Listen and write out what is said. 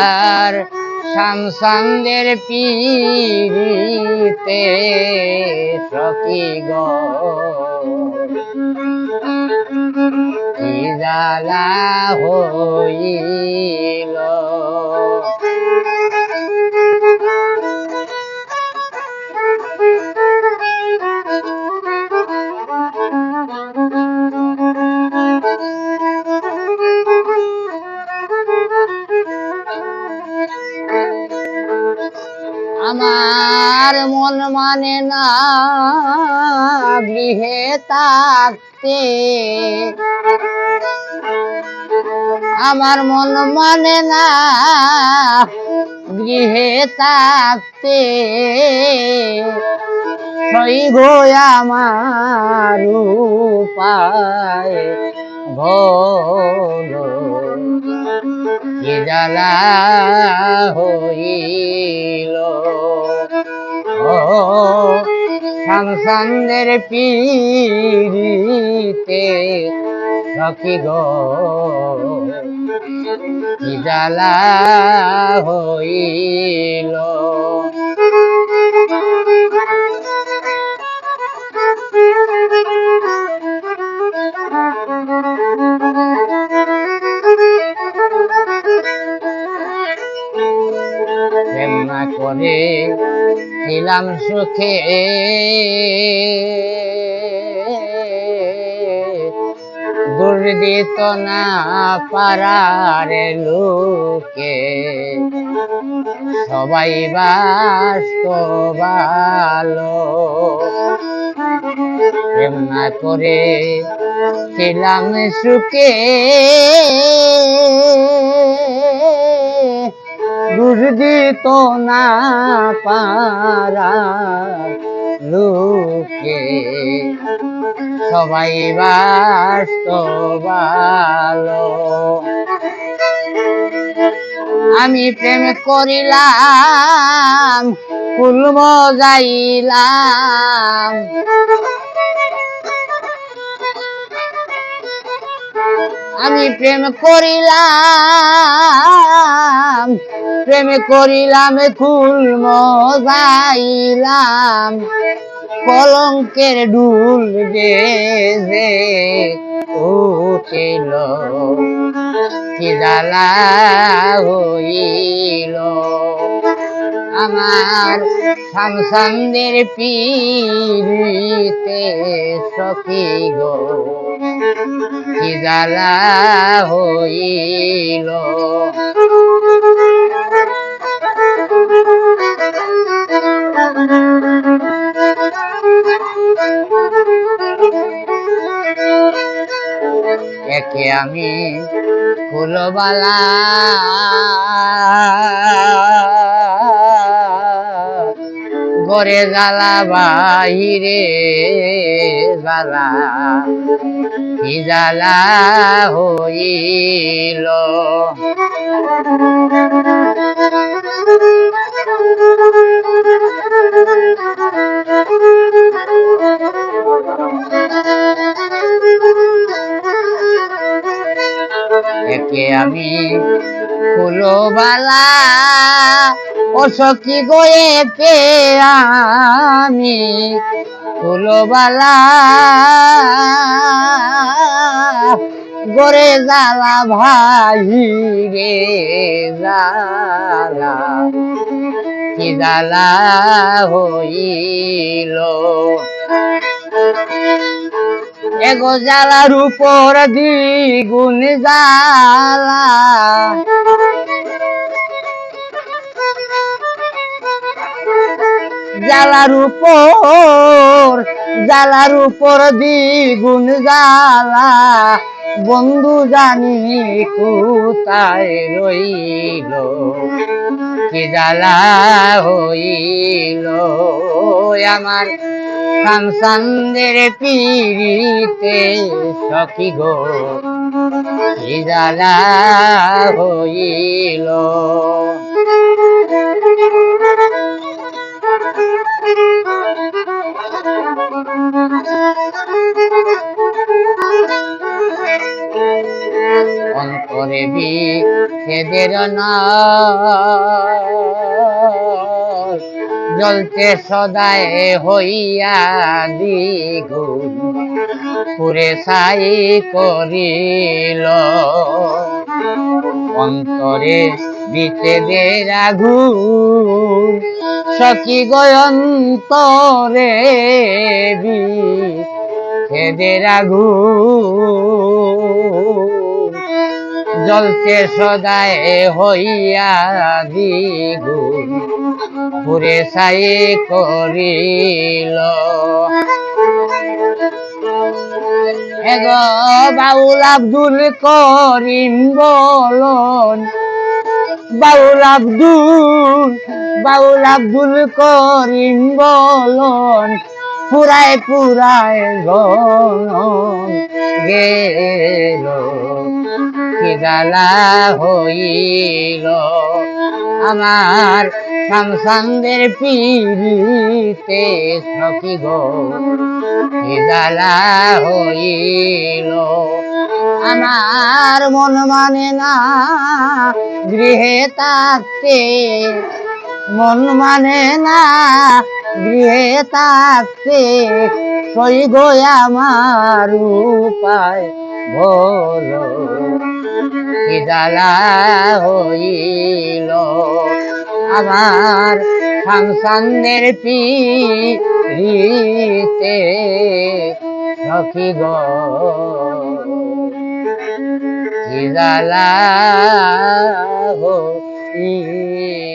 আমার শামসানদের পিতে সখী গো। কি হইল। আমার মন মানে না গৃহে থাকতে। আমার মন মানে না গৃহে থাকতে। সইব আমার উপায় ভোল জ্বালা হইল। ও শামসানদের পিড়িতে রকি গো। কি জ্বালা হইল? ছিলাম সুখে দুর্দিত না পারার লোকে সবাই বাস্ত ভালো। প্রেম না করে ছিলাম সুখে। দুর্দিত না পারা লোকে। সবাই ভালো। আমি প্রেম করিলাম ফুল যাইলাম আমি প্রেম করিলাম প্রেম করিলাম, ফুল মজাইলাম, কলঙ্কের ডুল বেজে উঠিল, কি জ্বালা হইল। আমার শামসানদের পিড়িতে সখী গো, কি হইল। একে আমি ফুলবালা। গরে জ্বালা বাহিরে জ্বালা। কি জ্বালা হইল? একে আমি ফুলবালা ও সখী গোয়েকে আমি ফুলবালা গরে জ্বালা ভাই রে জ্বালা। কি জ্বালা হইল? এগো জ্বালার উপর দ্বিগুণ জ্বালা। জ্বালার উপর জ্বালার উপর দ্বিগুণ জালা বন্ধু জানি কোথায় রইল, কি জ্বালা হইল? আমার শামসানদের পিড়িতে সখী গো, কি জ্বালা হইল? অন্তরে বি বিচ্ছেদের না জ্বলতে সদায় হইয়া দ্বিগুণ পুরে ছাই করিল। অন্তরে বিচ্ছেদের আগুন সখী গয়ন্তরে বিচ্ছেদের আগুন জলতে সদায় হইয়া দ্বিগুণ পুরে সাই করিল। এগো বাউল আব্দুল করিম বলন বাউল আব্দুল বাউল আব্দুল করিম বলন, পুরায় পুরায় গন গেল। কি জ্বালা হইল আমার শামসানদের পিড়িতে সখী গো। কি জ্বালা হইল, আমার মন মানে না গৃহে থাকতে মন মানে না। গৃহে থাকতে সই গো আমার উপায় বলো। জ্বালা হইল? আমার সংসানের পিড়িতে সখী গো। হইল